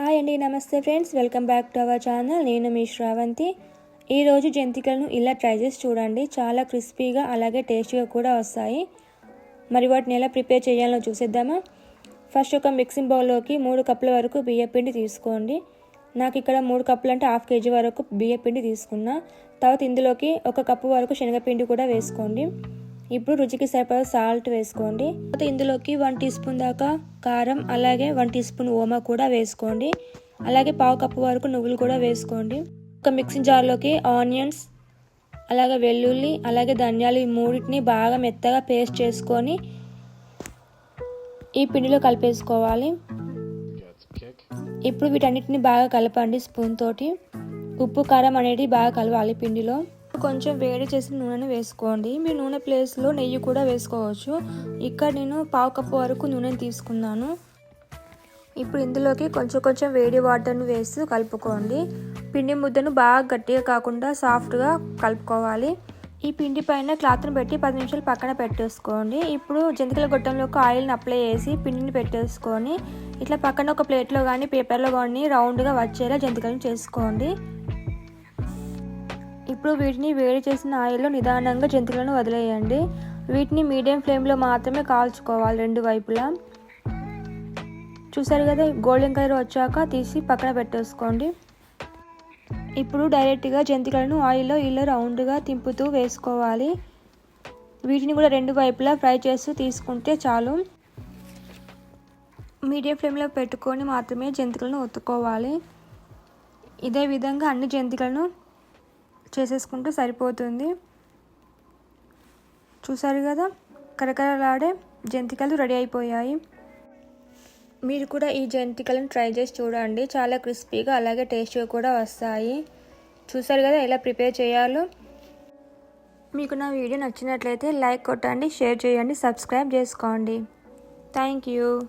Hi అండి నమస్తే friends. Welcome back to our channel. నేను మీ శ్రావంతి. ఈరోజు జంతికలను ఇలా ట్రై చేసి చూడండి. చాలా క్రిస్పీగా అలాగే టేస్టీగా కూడా వస్తాయి. మరి వాటిని ఎలా ప్రిపేర్ చేయాలో చూసేద్దామా? ఫస్ట్ ఒక మిక్సింగ్ బౌల్లోకి మూడు కప్పుల వరకు బియ్యపిండి తీసుకోండి. నాకు ఇక్కడ మూడు కప్పులు అంటే హాఫ్ కేజీ వరకు బియ్యపిండి తీసుకున్నా. తర్వాత ఇందులోకి ఒక కప్పు వరకు శనగపిండి కూడా వేసుకోండి. ఇప్పుడు రుచికి సరిపడా సాల్ట్ వేసుకోండి. తర్వాత ఇందులోకి వన్ టీ స్పూన్ దాకా కారం అలాగే వన్ టీ స్పూన్ ఓమా కూడా వేసుకోండి. అలాగే పావు కప్పు వరకు నువ్వులు కూడా వేసుకోండి. ఒక మిక్సింగ్ జార్లోకి ఆనియన్స్ అలాగే వెల్లుల్లి అలాగే ధనియాలు ఈ మూడింటిని బాగా మెత్తగా పేస్ట్ చేసుకొని ఈ పిండిలో కలిపేసుకోవాలి. ఇప్పుడు వీటన్నిటిని బాగా కలపండి స్పూన్ తోటి. ఉప్పు కారం అనేది బాగా కలవాలి పిండిలో. కొంచెం వేడి చేసిన నూనెను వేసుకోండి. మీరు నూనె ప్లేస్లో నెయ్యి కూడా వేసుకోవచ్చు. ఇక్కడ నేను పావు కప్పు వరకు నూనెను తీసుకున్నాను. ఇప్పుడు ఇందులోకి కొంచెం కొంచెం వేడి వాటర్ను వేసి కలుపుకోండి. పిండి ముద్దను బాగా గట్టిగా కాకుండా సాఫ్ట్గా కలుపుకోవాలి. ఈ పిండి పైన క్లాత్ను పెట్టి పది నిమిషాలు పక్కన పెట్టేసుకోండి. ఇప్పుడు జంతికల గొట్టంలోకి ఆయిల్ని అప్లై చేసి పిండిని పెట్టేసుకొని ఇట్లా పక్కన ఒక ప్లేట్లో కానీ పేపర్లో కానీ రౌండ్గా వచ్చేలా జంతికలను చేసుకోండి. ఇప్పుడు వీటిని వేడి చేసిన ఆయిల్లో నిదానంగా జంతికలను వదిలేయండి. వీటిని మీడియం ఫ్లేమ్లో మాత్రమే కాల్చుకోవాలి రెండు వైపులా. చూసారు కదా గోల్డెన్ కలర్ వచ్చాక తీసి పక్కన పెట్టేసుకోండి. ఇప్పుడు డైరెక్ట్గా జంతికలను ఆయిల్లో ఇలా రౌండ్గా తింపుతూ వేసుకోవాలి. వీటిని కూడా రెండు వైపులా ఫ్రై చేస్తూ తీసుకుంటే చాలు. మీడియం ఫ్లేమ్లో పెట్టుకొని మాత్రమే జంతికలను ఒత్తుకోవాలి. ఇదే విధంగా అన్ని జంతికలను చేసేసుకుంటే సరిపోతుంది. చూసారు కదా? కరకరలాడే జంతికలు రెడీ అయిపోయాయి. మీరు కూడా ఈ జంతికలను ట్రై చేసి చూడండి. చాలా క్రిస్పీగా అలాగే టేస్ట్గా కూడా వస్తాయి. చూసారు కదా ఎలా ప్రిపేర్ చేయాలో? మీకు నా వీడియో నచ్చినట్లయితే లైక్ కొట్టండి షేర్ చేయండి సబ్స్క్రైబ్ చేసుకోండి. Thank you.